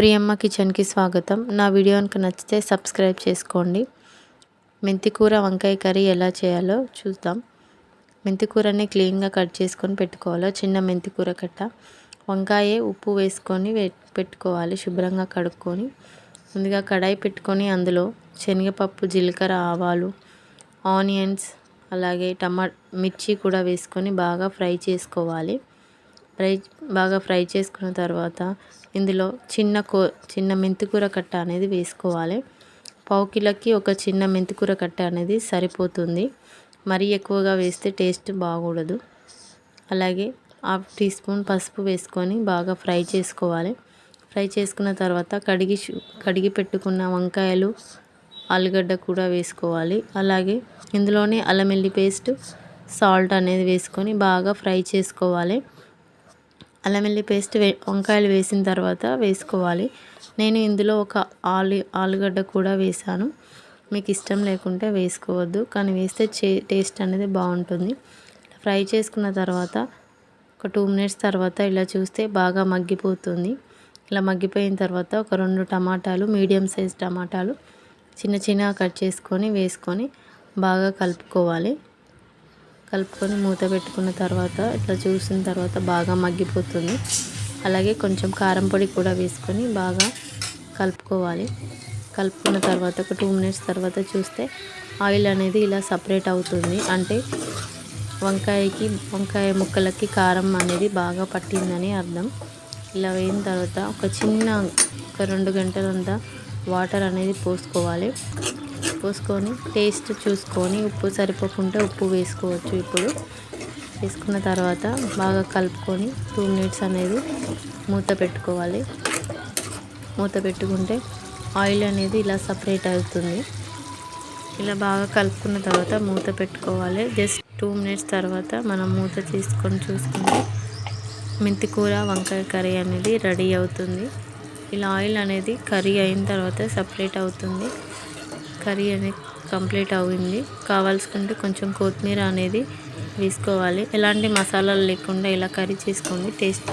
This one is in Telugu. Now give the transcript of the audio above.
ప్రియమ్మ కిచెన్కి స్వాగతం. నా వీడియో కనుక నచ్చితే సబ్స్క్రైబ్ చేసుకోండి. మెంతికూర వంకాయ కర్రీ ఎలా చేయాలో చూద్దాం. మెంతికూరని క్లీన్గా కట్ చేసుకొని పెట్టుకోవాలి? చిన్న మెంతికూర కట్ట. వంకాయ ఉప్పు వేసుకొని పెట్టుకోవాలి శుభ్రంగా కడుక్కొని. ముందుగా కడాయి పెట్టుకొని అందులో శనగపప్పు జీలకర్ర ఆవాలు ఆనియన్స్ అలాగే టమా మిర్చి కూడా వేసుకొని బాగా ఫ్రై చేసుకోవాలి. ఫ్రై బాగా ఫ్రై చేసుకున్న తర్వాత ఇందులో చిన్న కో చిన్న మెంతికూర కట్ట అనేది వేసుకోవాలి. పావు కిలోకి ఒక చిన్న మెంతికూర కట్ట అనేది సరిపోతుంది. మరీ ఎక్కువగా వేస్తే టేస్ట్ బాగూడదు. అలాగే హాఫ్ టీ స్పూన్ పసుపు వేసుకొని బాగా ఫ్రై చేసుకోవాలి. ఫ్రై చేసుకున్న తర్వాత కడిగి కడిగి పెట్టుకున్న వంకాయలు ఆలుగడ్డ కూడా వేసుకోవాలి. అలాగే ఇందులోనే అల్లం వెల్లి పేస్ట్ సాల్ట్ అనేది వేసుకొని బాగా ఫ్రై చేసుకోవాలి. అల్లం వెల్లి పేస్ట్ వే వంకాయలు వేసిన తర్వాత వేసుకోవాలి. నేను ఇందులో ఒక ఆలు ఆలుగడ్డ కూడా వేసాను. మీకు ఇష్టం లేకుంటే వేసుకోవద్దు కానీ వేస్తే చే టేస్ట్ అనేది బాగుంటుంది. ఫ్రై చేసుకున్న తర్వాత ఒక టూ మినిట్స్ తర్వాత ఇలా చూస్తే బాగా మగ్గిపోతుంది. ఇలా మగ్గిపోయిన తర్వాత ఒక రెండు టమాటాలు మీడియం సైజ్ టమాటాలు చిన్న చిన్నగా కట్ చేసుకొని వేసుకొని బాగా కలుపుకోవాలి. కలుపుకొని మూత పెట్టుకున్న తర్వాత ఇట్లా చూసిన తర్వాత బాగా మగ్గిపోతుంది. అలాగే కొంచెం కారం పొడి కూడా వేసుకొని బాగా కలుపుకోవాలి. కలుపుకున్న తర్వాత ఒక టూ మినిట్స్ తర్వాత చూస్తే ఆయిల్ అనేది ఇలా సపరేట్ అవుతుంది. అంటే వంకాయకి వంకాయ ముక్కలకి కారం అనేది బాగా పట్టిందని అర్థం. ఇలా వేయిన తర్వాత ఒక చిన్న ఒక రెండు గంటలంతా వాటర్ అనేది పోసుకోవాలి. పోసుకొని టేస్ట్ చూసుకొని ఉప్పు సరిపోకుంటే ఉప్పు వేసుకోవచ్చు ఇప్పుడు. వేసుకున్న తర్వాత బాగా కలుపుకొని టూ మినిట్స్ అనేది మూత పెట్టుకోవాలి. మూత పెట్టుకుంటే ఆయిల్ అనేది ఇలా సపరేట్ అవుతుంది. ఇలా బాగా కలుపుకున్న తర్వాత మూత పెట్టుకోవాలి. జస్ట్ టూ మినిట్స్ తర్వాత మనం మూత తీసుకొని చూసుకుంటే మెంతికూర వంకాయ కర్రీ అనేది రెడీ అవుతుంది. ఇలా ఆయిల్ అనేది కర్రీ అయిన తర్వాత సపరేట్ అవుతుంది. కర్రీ అనేది కంప్లీట్ అయింది కావాల్సుకుంటే కొంచెం కొత్తిమీర అనేది వేసుకోవాలి. ఎలాంటి మసాలాలు లేకుండా ఇలా కర్రీ చేసుకోండి టేస్ట్